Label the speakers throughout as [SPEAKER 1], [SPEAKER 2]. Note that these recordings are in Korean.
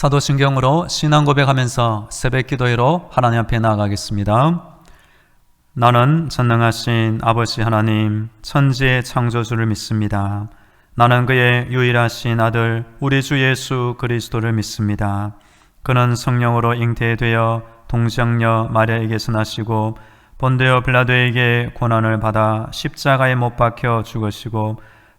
[SPEAKER 1] 사도신경으로 신앙 고백하면서 새벽 기도회로 하나님 앞에 나아가겠습니다. 나는 전능하신 아버지 하나님, 천지의 창조주를 믿습니다. 나는 그의 유일하신 아들, 우리 주 예수 그리스도를 믿습니다. 그는 성령으로 잉태되어 동정녀 마리아에게서 나시고 본데오 빌라도에게 고난을 받아 십자가에 못 박혀 죽으시고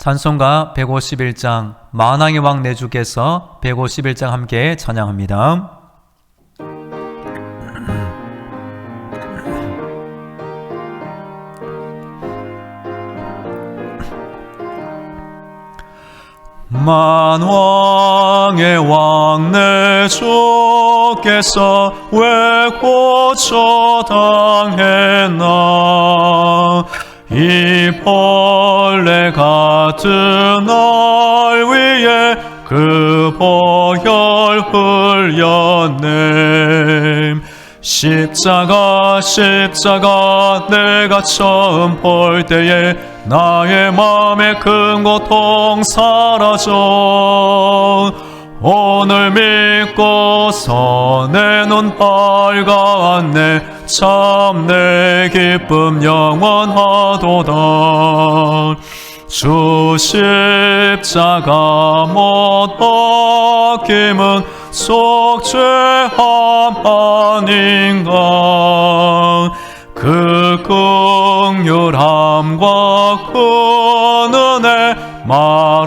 [SPEAKER 1] 찬송가 151장 만왕의 왕 내 주께서 151장 함께 찬양합니다. 만왕의 왕 내 주께서 왜 고쳐 당했나 이 벌레 같은 날 위에 그 보혈 흘렸네. 십자가 십자가 내가 처음 볼 때에 나의 마음에 큰 고통 사라져 오늘 믿고서 내 눈 밝았네. 참 내 기쁨 영원하도다. 주 십자가 못 박힘은 속죄함 아닌가. 그 긍휼함과 그 은혜 말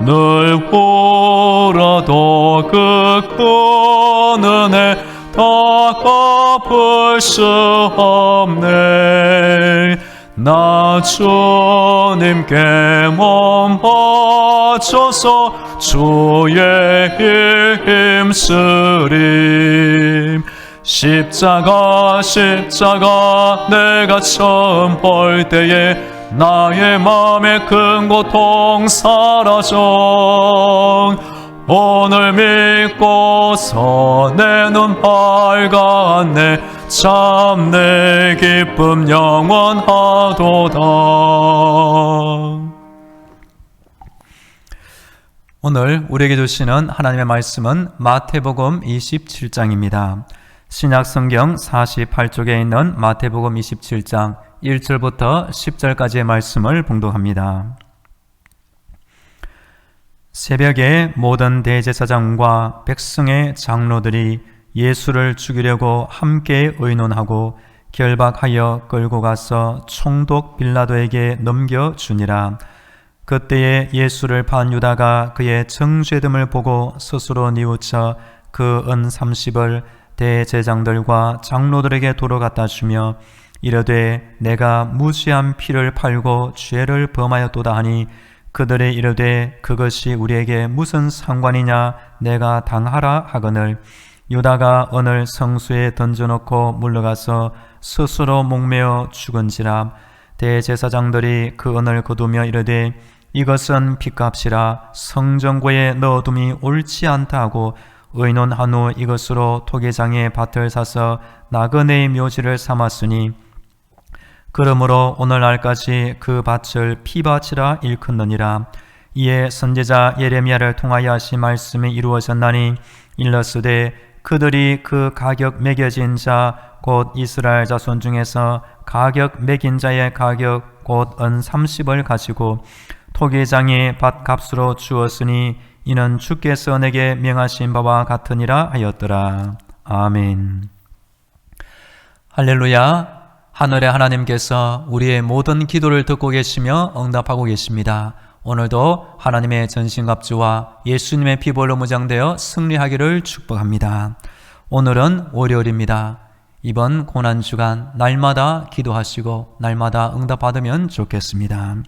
[SPEAKER 1] 늘 울어도 그 은혜 다 갚을 수 없네. 나 주님께 몸 바쳐서 주의 힘쓰림. 십자가 십자가 내가 처음 볼 때에 나의 마음에 큰 고통 사라져. 오늘 믿고서 내 눈 밝았네 참 내 기쁨 영원하도다. 오늘 우리에게 주시는 하나님의 말씀은 마태복음 27장입니다. 신약 성경 48쪽에 있는 마태복음 27장 1절부터 10절까지의 말씀을 봉독합니다. 새벽에 모든 대제사장과 백성의 장로들이 예수를 죽이려고 함께 의논하고 결박하여 끌고 가서 총독 빌라도에게 넘겨주니라. 그때에 예수를 판 유다가 그의 정죄됨을 보고 스스로 뉘우쳐 그 은 30을 대제장들과 장로들에게 갖다 주며 이르되 내가 무지한 피를 팔고 죄를 범하였도다 하니 그들의 이르되 그것이 우리에게 무슨 상관이냐 내가 당하라 하거늘. 유다가 언을 성수에 던져놓고 물러가서 스스로 목매어 죽은지라. 대제사장들이 그 언을 거두며 이르되 이것은 핏값이라. 성전고에 넣어둠이 옳지 않다 하고 의논한 후 이것으로 토기장에 밭을 사서 나그네의 묘지를 삼았으니 그러므로 오늘날까지 그 밭을 피밭이라 일컫느니라 이에 선제자 예레미야를 통하여 하신 말씀이 이루어졌나니 일러스되 그들이 그 가격 매겨진 자 곧 이스라엘 자손 중에서 가격 매긴 자의 가격 곧 은 30을 가지고 토기장이 밭값으로 주었으니 이는 주께서 내게 명하신 바와 같으니라 하였더라. 아멘. 할렐루야. 하늘의 하나님께서 우리의 모든 기도를 듣고 계시며 응답하고 계십니다. 오늘도 하나님의 전신갑주와 예수님의 피볼로 무장되어 승리하기를 축복합니다. 오늘은 월요일입니다. 이번 고난주간 날마다 기도하시고 날마다 응답받으면 좋겠습니다.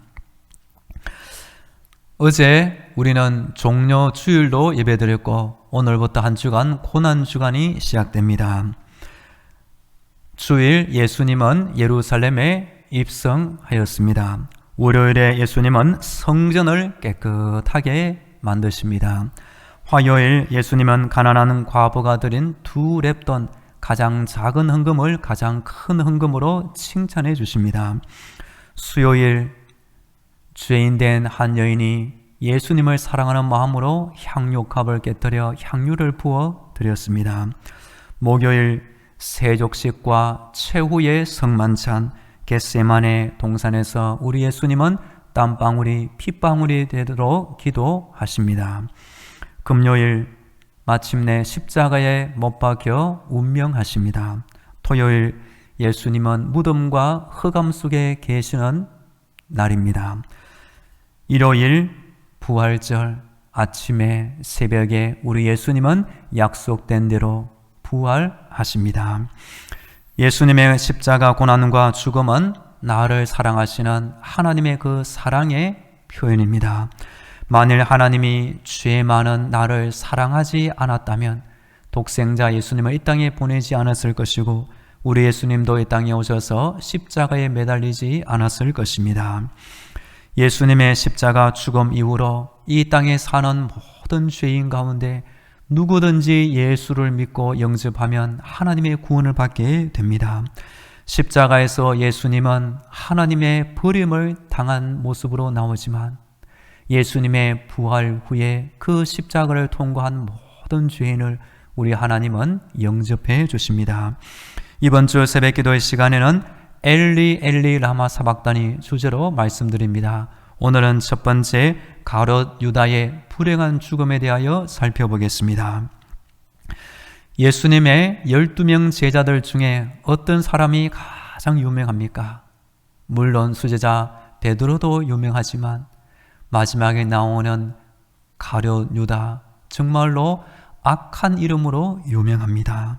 [SPEAKER 1] 어제 우리는 종료 주일로 예배드렸고 오늘부터 한 주간 고난주간이 시작됩니다. 주일 예수님은 예루살렘에 입성하였습니다. 월요일에 예수님은 성전을 깨끗하게 만드십니다. 화요일 예수님은 가난한 과부가 드린 두 랩돈 가장 작은 헌금을 가장 큰 헌금으로 칭찬해 주십니다. 수요일 죄인 된 한 여인이 예수님을 사랑하는 마음으로 향료컵을 깨뜨려 향유를 부어 드렸습니다. 목요일 세족식과 최후의 성만찬 겟세만의 동산에서 우리 예수님은 땀방울이 핏방울이 되도록 기도하십니다. 금요일 마침내 십자가에 못 박혀 운명하십니다. 토요일 예수님은 무덤과 흑암 속에 계시는 날입니다. 일요일 부활절 아침에 새벽에 우리 예수님은 약속된 대로 부활하십니다. 예수님의 십자가 고난과 죽음은 나를 사랑하시는 하나님의 그 사랑의 표현입니다. 만일 하나님이 죄 많은 나를 사랑하지 않았다면 독생자 예수님을 이 땅에 보내지 않았을 것이고 우리 예수님도 이 땅에 오셔서 십자가에 매달리지 않았을 것입니다. 예수님의 십자가 죽음 이후로 이 땅에 사는 모든 죄인 가운데 누구든지 예수를 믿고 영접하면 하나님의 구원을 받게 됩니다. 십자가에서 예수님은 하나님의 버림을 당한 모습으로 나오지만 예수님의 부활 후에 그 십자가를 통과한 모든 죄인을 우리 하나님은 영접해 주십니다. 이번 주 새벽 기도의 시간에는 엘리 엘리 라마 사박단이 주제로 말씀드립니다. 오늘은 첫 번째 가롯 유다의 불행한 죽음에 대하여 살펴보겠습니다. 예수님의 12명 제자들 중에 어떤 사람이 가장 유명합니까? 물론 수제자 베드로도 유명하지만 마지막에 나오는 가룟 유다 정말로 악한 이름으로 유명합니다.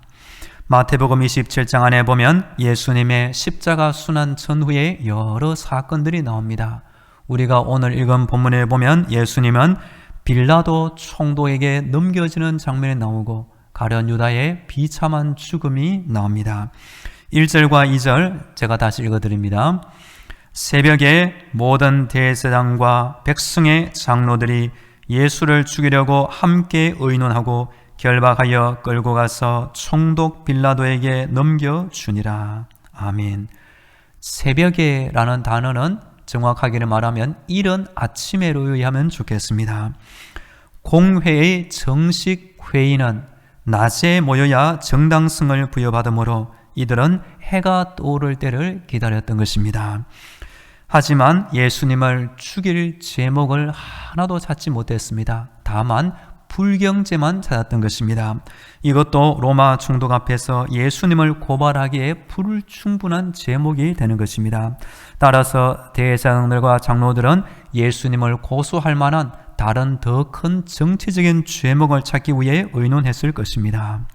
[SPEAKER 1] 마태복음 27장 안에 보면 예수님의 십자가 순환 전후에 여러 사건들이 나옵니다. 우리가 오늘 읽은 본문에 보면 예수님은 빌라도 총독에게 넘겨지는 장면이 나오고 가련 유다의 비참한 죽음이 나옵니다. 1절과 2절 제가 다시 읽어드립니다. 새벽에 모든 대제장과 백성의 장로들이 예수를 죽이려고 함께 의논하고 결박하여 끌고 가서 총독 빌라도에게 넘겨 주니라. 아멘. 새벽에라는 단어는 정확하게는 말하면 이른 아침에로 의하면 좋겠습니다. 공회의 정식 회의는 낮에 모여야 정당성을 부여받으므로 이들은 해가 떠오를 때를 기다렸던 것입니다. 하지만 예수님을 죽일 제목을 하나도 찾지 못했습니다. 다만 불경죄만 찾았던 것입니다. 이것도 로마 총독 앞에서 예수님을 고발하기에 불충분한 제목이 되는 것입니다. 따라서 대제사장들과 장로들은 예수님을 고소할 만한 다른 더 큰 정치적인 죄목을 찾기 위해 의논했을 것입니다.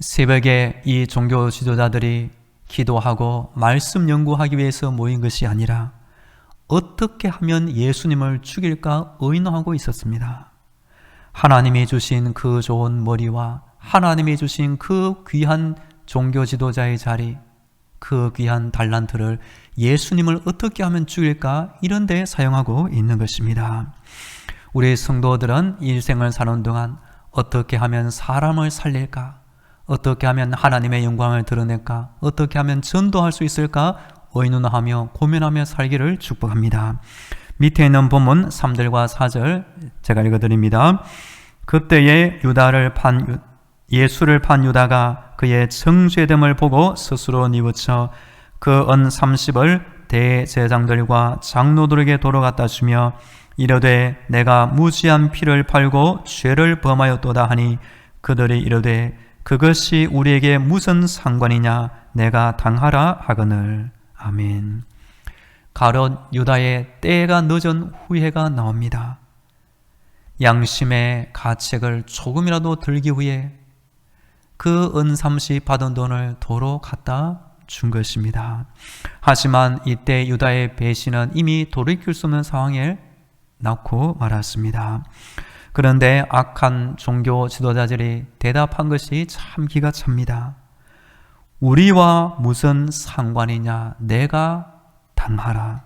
[SPEAKER 1] 새벽에 이 종교 지도자들이 기도하고 말씀 연구하기 위해서 모인 것이 아니라 어떻게 하면 예수님을 죽일까 의논하고 있었습니다. 하나님이 주신 그 좋은 머리와 하나님이 주신 그 귀한 종교 지도자의 자리, 그 귀한 달란트를 예수님을 어떻게 하면 죽일까 이런 데 사용하고 있는 것입니다. 우리 성도들은 일생을 사는 동안 어떻게 하면 사람을 살릴까? 어떻게 하면 하나님의 영광을 드러낼까? 어떻게 하면 전도할 수 있을까? 의논하며 고민하며 살기를 축복합니다. 밑에 있는 본문 3절과 4절 제가 읽어드립니다. 그때에 유다를 판 예수를 판 유다가 그의 정죄됨을 보고 스스로 뉘우쳐 그은 30을 대제장들과 장로들에게 갖다 주며 이르되 내가 무지한 피를 팔고 죄를 범하였도다 하니 그들이 이르되 그것이 우리에게 무슨 상관이냐 내가 당하라 하거늘. 아멘. 가롯 유다의 때가 늦은 후회가 나옵니다. 양심의 가책을 조금이라도 들기 위해 그 은삼시 받은 돈을 도로 갖다 준 것입니다. 하지만 이때 유다의 배신은 이미 돌이킬 수 없는 상황에 낳고 말았습니다. 그런데 악한 종교 지도자들이 대답한 것이 참 기가 찹니다. 우리와 무슨 상관이냐? 내가 당하라.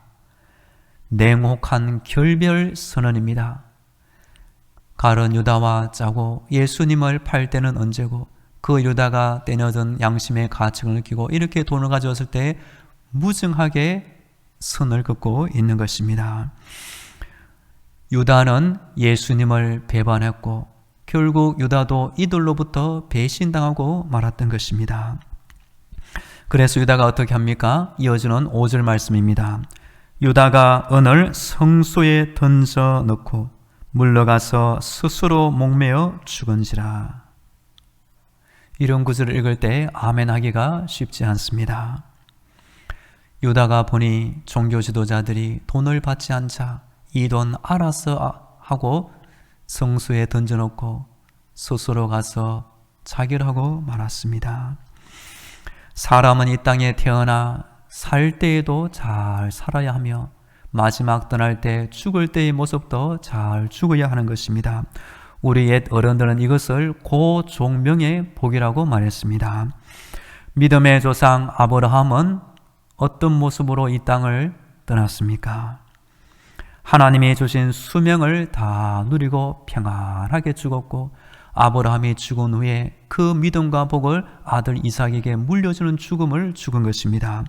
[SPEAKER 1] 냉혹한 결별 선언입니다. 가른 유다와 짜고 예수님을 팔 때는 언제고 그 유다가 떼녀든 양심의 가책을 느끼고 이렇게 돈을 가져왔을 때 무증하게 선을 긋고 있는 것입니다. 유다는 예수님을 배반했고 결국 유다도 이들로부터 배신당하고 말았던 것입니다. 그래서 유다가 어떻게 합니까? 이어지는 5절 말씀입니다. 유다가 은을 성소에 던져 넣고 물러가서 스스로 목매어 죽은지라. 이런 구절을 읽을 때 아멘 하기가 쉽지 않습니다. 유다가 보니 종교 지도자들이 돈을 받지 않자 이 돈 알아서 하고 성수에 던져놓고 스스로 가서 자결하고 말았습니다. 사람은 이 땅에 태어나 살 때에도 잘 살아야 하며 마지막 떠날 때 죽을 때의 모습도 잘 죽어야 하는 것입니다. 우리 옛 어른들은 이것을 고종명의 복이라고 말했습니다. 믿음의 조상 아브라함은 어떤 모습으로 이 땅을 떠났습니까? 하나님이 주신 수명을 다 누리고 평안하게 죽었고 아브라함이 죽은 후에 그 믿음과 복을 아들 이삭에게 물려주는 죽음을 죽은 것입니다.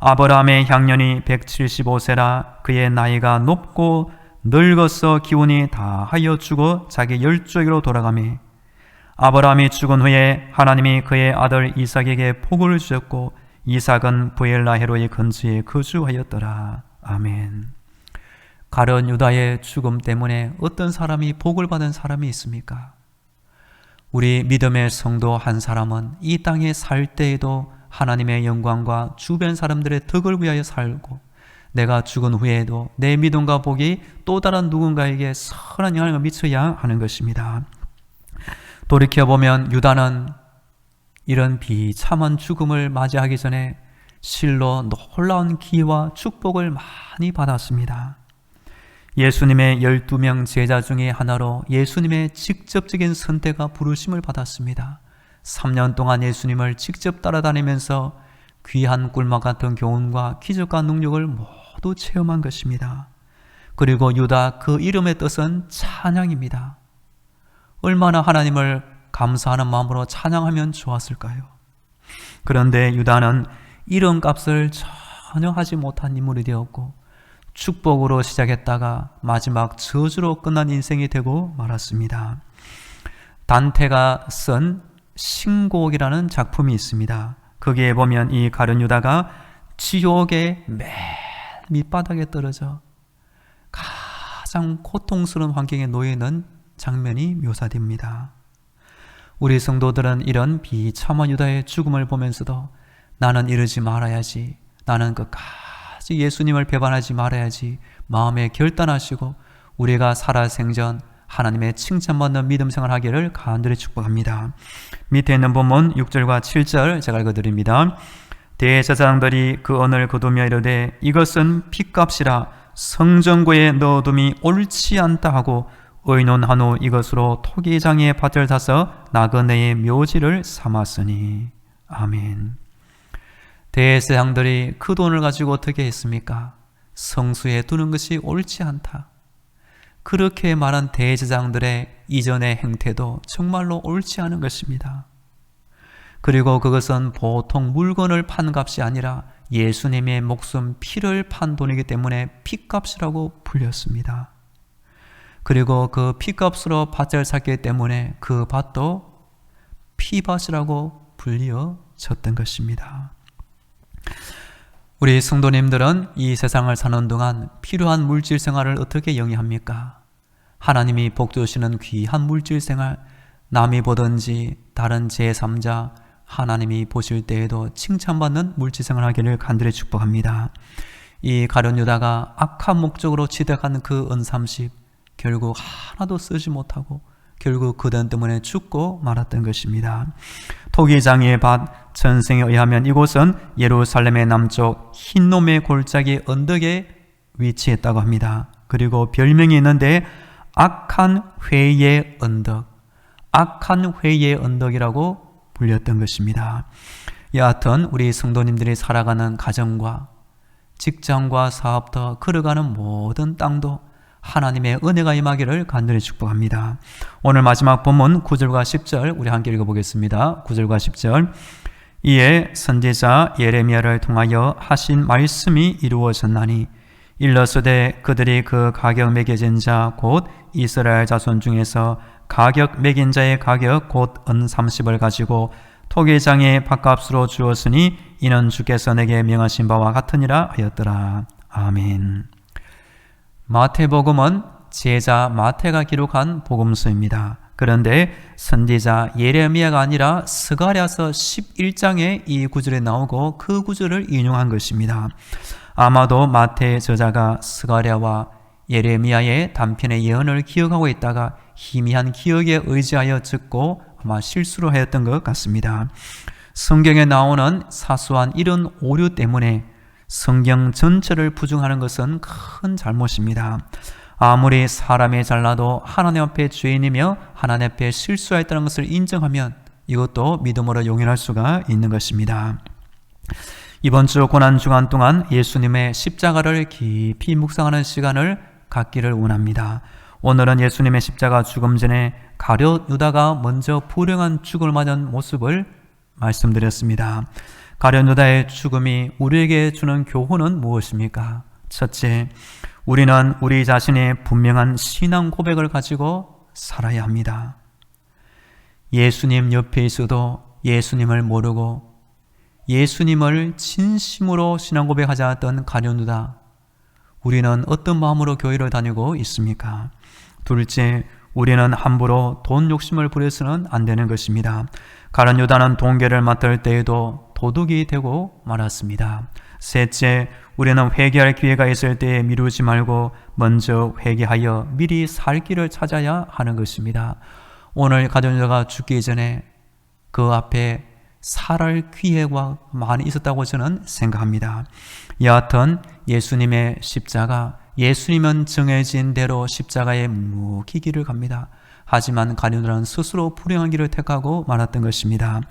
[SPEAKER 1] 아브라함의 향년이 175세라 그의 나이가 높고 늙어서 기운이 다 하여 죽어 자기 열조에게로 돌아가매 아브라함이 죽은 후에 하나님이 그의 아들 이삭에게 복을 주셨고 이삭은 부엘라헤로의 근처에 거주하였더라. 아멘. 가련 유다의 죽음 때문에 어떤 사람이 복을 받은 사람이 있습니까? 우리 믿음의 성도 한 사람은 이 땅에 살 때에도 하나님의 영광과 주변 사람들의 덕을 위하여 살고 내가 죽은 후에도 내 믿음과 복이 또 다른 누군가에게 선한 영향을 미쳐야 하는 것입니다. 돌이켜보면 유다는 이런 비참한 죽음을 맞이하기 전에 실로 놀라운 기와 축복을 많이 받았습니다. 예수님의 12명 제자 중에 하나로 예수님의 직접적인 선택과 부르심을 받았습니다. 3년 동안 예수님을 직접 따라다니면서 귀한 꿀맛 같은 교훈과 기적과 능력을 모두 체험한 것입니다. 그리고 유다 그 이름의 뜻은 찬양입니다. 얼마나 하나님을 감사하는 마음으로 찬양하면 좋았을까요? 그런데 유다는 이런 값을 전혀 하지 못한 인물이 되었고 축복으로 시작했다가 마지막 저주로 끝난 인생이 되고 말았습니다. 단테가 쓴 신곡이라는 작품이 있습니다. 거기에 보면 이 가룟 유다가 지옥의 맨 밑바닥에 떨어져 가장 고통스러운 환경에 놓여 있는 장면이 묘사됩니다. 우리 성도들은 이런 비참한 유다의 죽음을 보면서도 나는 이러지 말아야지. 나는 끝까지 예수님을 배반하지 말아야지. 마음에 결단하시고 우리가 살아 생전 하나님의 칭찬받는 믿음 생활하기를 간절히 축복합니다. 밑에 있는 본문 6절과 7절 제가 읽어드립니다. 대제사장들이 그 언을 거두며 이르되 이것은 핏값이라 성전고에 넣어둠이 옳지 않다 하고 의논한 후 이것으로 토기장의 밭을 사서 나그네의 묘지를 삼았으니 아멘. 대제사장들이 그 돈을 가지고 어떻게 했습니까? 성수에 두는 것이 옳지 않다. 그렇게 말한 대제장들의 이전의 행태도 정말로 옳지 않은 것입니다. 그리고 그것은 보통 물건을 판 값이 아니라 예수님의 목숨 피를 판 돈이기 때문에 피값이라고 불렸습니다. 그리고 그 피값으로 밭을 샀기 때문에 그 밭도 피밭이라고 불리어졌던 것입니다. 우리 성도님들은 이 세상을 사는 동안 필요한 물질 생활을 어떻게 영위합니까? 하나님이 복 주시는 귀한 물질 생활, 남이 보든지 다른 제3자, 하나님이 보실 때에도 칭찬받는 물지생을 하기를 간절히 축복합니다. 이 가련 유다가 악한 목적으로 지대한 그 은삼십 결국 하나도 쓰지 못하고 결국 그돈 때문에 죽고 말았던 것입니다. 토기장의 밭 전생에 의하면 이곳은 예루살렘의 남쪽 흰놈의 골짜기 언덕에 위치했다고 합니다. 그리고 별명이 있는데 악한 회의 언덕, 악한 회의 언덕이라고 불렸던 것입니다. 여하튼 우리 성도님들이 살아가는 가정과 직장과 사업터 걸어가는 모든 땅도 하나님의 은혜가 임하기를 간절히 축복합니다. 오늘 마지막 본문 9절과 10절 우리 함께 읽어보겠습니다. 9절과 10절 이에 선지자 예레미야를 통하여 하신 말씀이 이루어졌나니 일러서되 그들이 그 가격 매겨진 자 곧 이스라엘 자손 중에서 가격 매긴 자의 가격 곧 은 30을 가지고 토기장의 밥값으로 주었으니 이는 주께서 내게 명하신 바와 같으니라 하였더라. 아멘. 마태복음은 제자 마태가 기록한 복음서입니다. 그런데 선지자 예레미야가 아니라 스가랴서 11장에 이 구절이 나오고 그 구절을 인용한 것입니다. 아마도 마태 저자가 스가랴와 예레미야의 단편의 예언을 기억하고 있다가 희미한 기억에 의지하여 듣고 아마 실수로 하였던 것 같습니다. 성경에 나오는 사소한 이런 오류 때문에 성경 전체를 부정하는 것은 큰 잘못입니다. 아무리 사람이 잘나도 하나님 앞에 죄인이며 하나님 앞에 실수했다는 것을 인정하면 이것도 믿음으로 용인할 수가 있는 것입니다. 이번 주 고난 주간 동안 예수님의 십자가를 깊이 묵상하는 시간을 갖기를 원합니다. 오늘은 예수님의 십자가 죽음 전에 가룟 유다가 먼저 불행한 죽음을 맞은 모습을 말씀드렸습니다. 가룟 유다의 죽음이 우리에게 주는 교훈은 무엇입니까? 첫째, 우리는 우리 자신의 분명한 신앙 고백을 가지고 살아야 합니다. 예수님 옆에 있어도 예수님을 모르고 예수님을 진심으로 신앙 고백하지 않았던 가룟 유다. 우리는 어떤 마음으로 교회를 다니고 있습니까? 둘째, 우리는 함부로 돈 욕심을 부려서는 안 되는 것입니다. 가룟 유다는 동계를 맡을 때에도 도둑이 되고 말았습니다. 셋째, 우리는 회개할 기회가 있을 때 미루지 말고 먼저 회개하여 미리 살 길을 찾아야 하는 것입니다. 오늘 가정자가 죽기 전에 그 앞에 살할 기회가 많이 있었다고 저는 생각합니다. 여하튼 예수님의 십자가 예수님은 정해진 대로 십자가에 묵묵히 길을 갑니다. 하지만 가룟들은 스스로 불행한 길을 택하고 말았던 것입니다.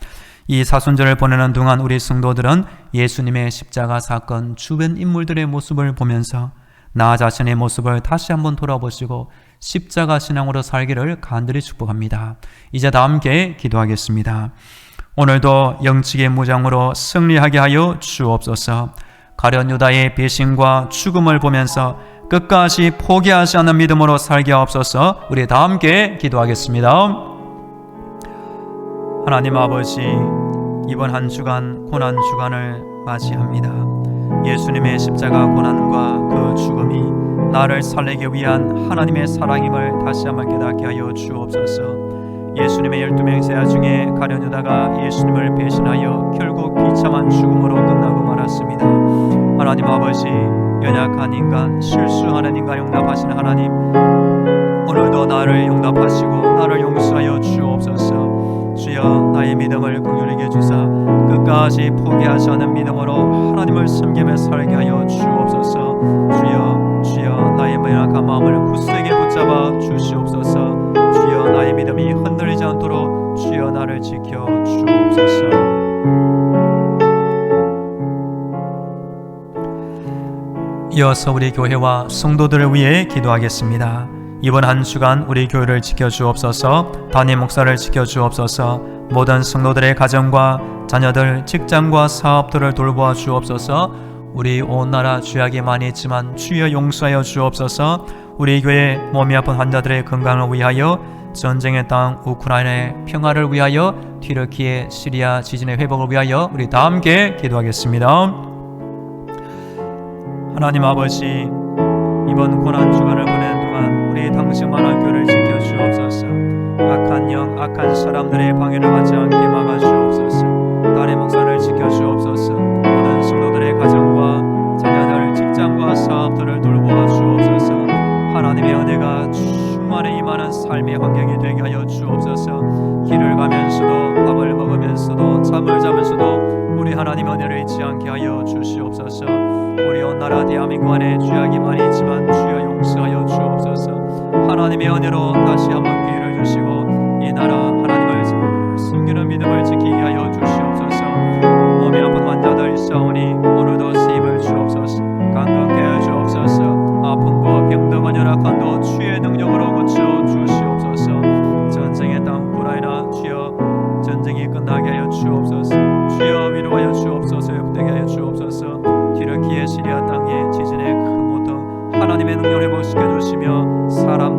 [SPEAKER 1] 이 사순절을 보내는 동안 우리 성도들은 예수님의 십자가 사건 주변 인물들의 모습을 보면서 나 자신의 모습을 다시 한번 돌아보시고 십자가 신앙으로 살기를 간절히 축복합니다. 이제 다 함께 기도하겠습니다. 오늘도 영측의 무장으로 승리하게 하여 주옵소서. 가련 유다의 배신과 죽음을 보면서 끝까지 포기하지 않는 믿음으로 살게 하옵소서. 우리 다 함께 기도하겠습니다. 하나님 아버지, 이번 한 주간 고난 주간을 맞이합니다. 예수님의 십자가 고난과 그 죽음이 나를 살리기 위한 하나님의 사랑임을 다시 한번 깨닫게 하여 주옵소서. 예수님의 열두 명 제자 중에 가련 유다가 예수님을 배신하여 결국 비참한 죽음으로 끝나고 말았습니다. 하나님 아버지 연약한 인간 실수하는 인간 용납하시는 하나님 오늘도 나를 용납하시고 나를 용서하여 주옵소서. 주여 나의 믿음을 긍휼히 주사 끝까지 포기하지 않은 믿음으로 하나님을 섬기며 살게 하여 주옵소서. 주여 주여 나의 연약한 마음을 굳세게 붙잡아 주시옵소서 나의 믿음이 흔들리지 않도록 주여 나를 지켜 주옵소서 이어서 우리 교회와 성도들을 위해 기도하겠습니다. 이번 한 주간 우리 교회를 지켜 주옵소서, 담임 목사를 지켜 주옵소서, 모든 성도들의 가정과 자녀들, 직장과 사업들을 돌보아 주옵소서. 우리 온 나라 죄악이 많이 있지만 주여 용서하여 주옵소서. 우리 교회 몸이 아픈 환자들의 건강을 위하여 전쟁의 땅 우크라이나의 평화를 위하여 튀르키의 시리아 지진의 회복을 위하여 우리 다 함께 기도하겠습니다. 하나님 아버지 이번 고난 주간을 보낸 동안 우리 당신만한 교를 지켜 주옵소서 악한 영 악한 사람들의 방해를 받지 않게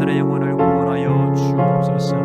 [SPEAKER 1] 사람들의 영혼을 구원하여 주옵소서.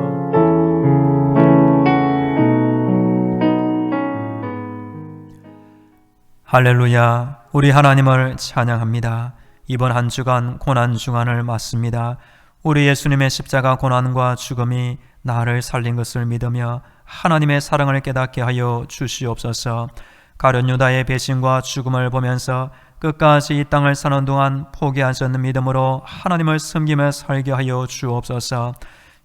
[SPEAKER 1] 할렐루야. 우리 하나님을 찬양합니다. 이번 한 주간 고난 주간을 맞습니다. 우리 예수님의 십자가 고난과 죽음이 나를 살린 것을 믿으며 하나님의 사랑을 깨닫게 하여 주시옵소서. 가룟 유다의 배신과 죽음을 보면서 끝까지 이 땅을 사는 동안 포기하지 않는 믿음으로 하나님을 섬기며 살게 하여 주옵소서.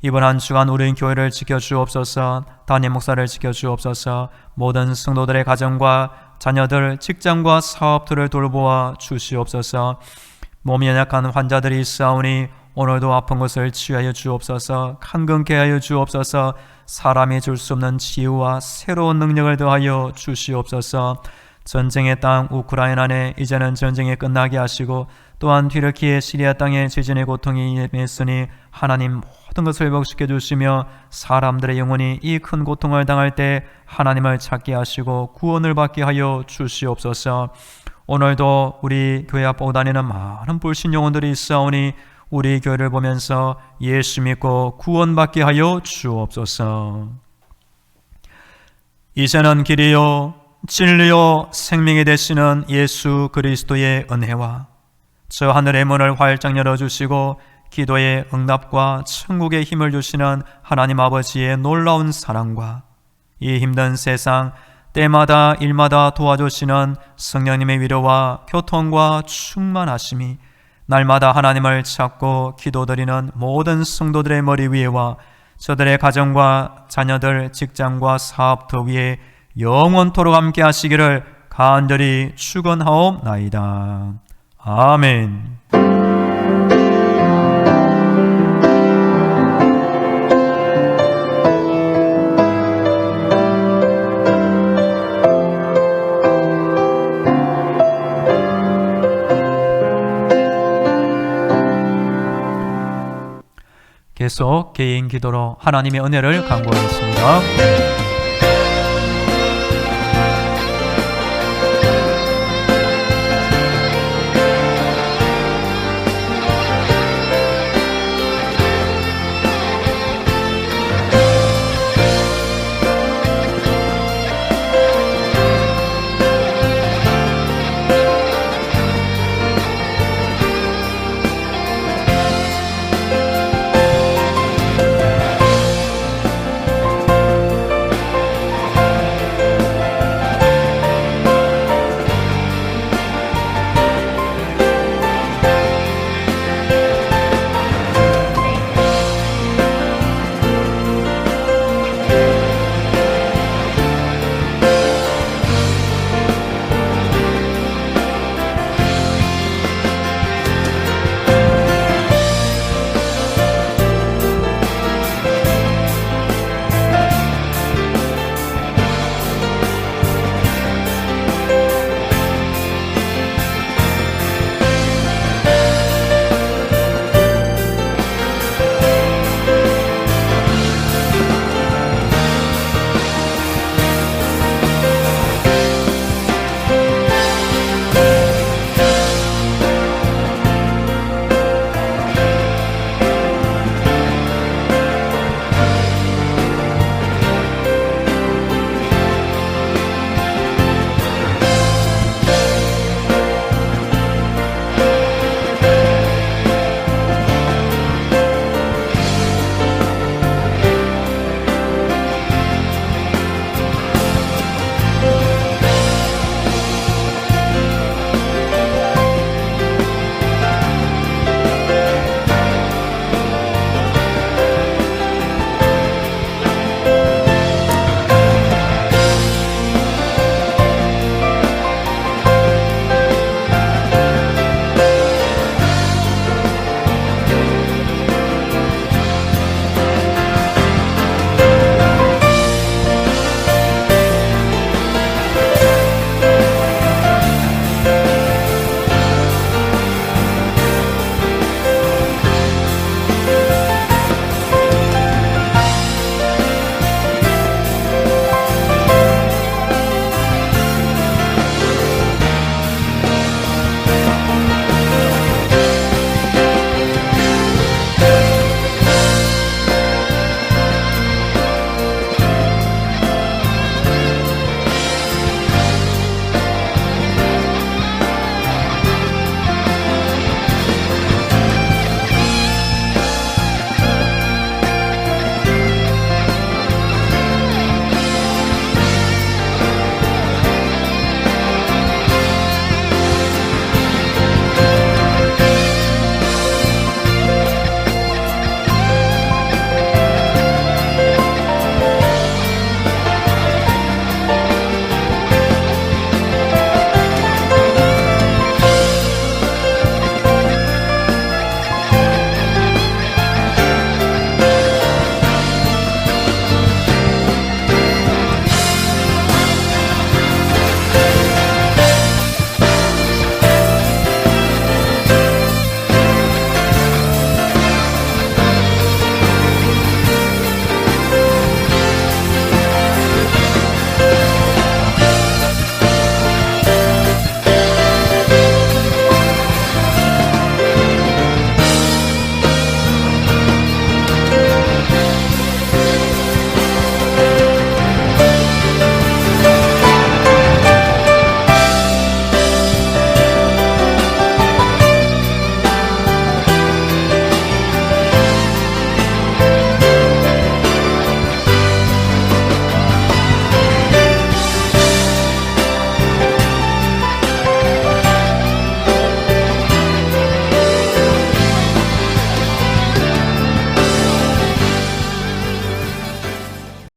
[SPEAKER 1] 이번 한 주간 우리 교회를 지켜 주옵소서. 담임 목사를 지켜 주옵소서. 모든 성도들의 가정과 자녀들, 직장과 사업들을 돌보아 주시옵소서. 몸이 연약한 환자들이 있사오니 오늘도 아픈 것을 치유하여 주옵소서. 강건케 하여 주옵소서. 사람이 줄 수 없는 치유와 새로운 능력을 더하여 주시옵소서. 전쟁의 땅 우크라이나 에 이제는 전쟁이 끝나게 하시고 또한 튀르키예 시리아 땅에 지진의 고통이 임했으니 하나님 모든 것을 회복시켜 주시며 사람들의 영혼이 이 큰 고통을 당할 때 하나님을 찾게 하시고 구원을 받게 하여 주시옵소서. 오늘도 우리 교회 앞 오다니는 많은 불신 영혼들이 있사오니 우리 교회를 보면서 예수 믿고 구원받게 하여 주옵소서. 이제는 길이요 진리요 생명이 되시는 예수 그리스도의 은혜와 저 하늘의 문을 활짝 열어주시고 기도의 응답과 천국의 힘을 주시는 하나님 아버지의 놀라운 사랑과 이 힘든 세상 때마다 일마다 도와주시는 성령님의 위로와 교통과 충만하심이 날마다 하나님을 찾고 기도드리는 모든 성도들의 머리 위에와 저들의 가정과 자녀들, 직장과 사업터 위에 영원토록 함께 하시기를 간절히 축원하옵나이다. 아멘. 계속 개인 기도로 하나님의 은혜를 간구하겠습니다.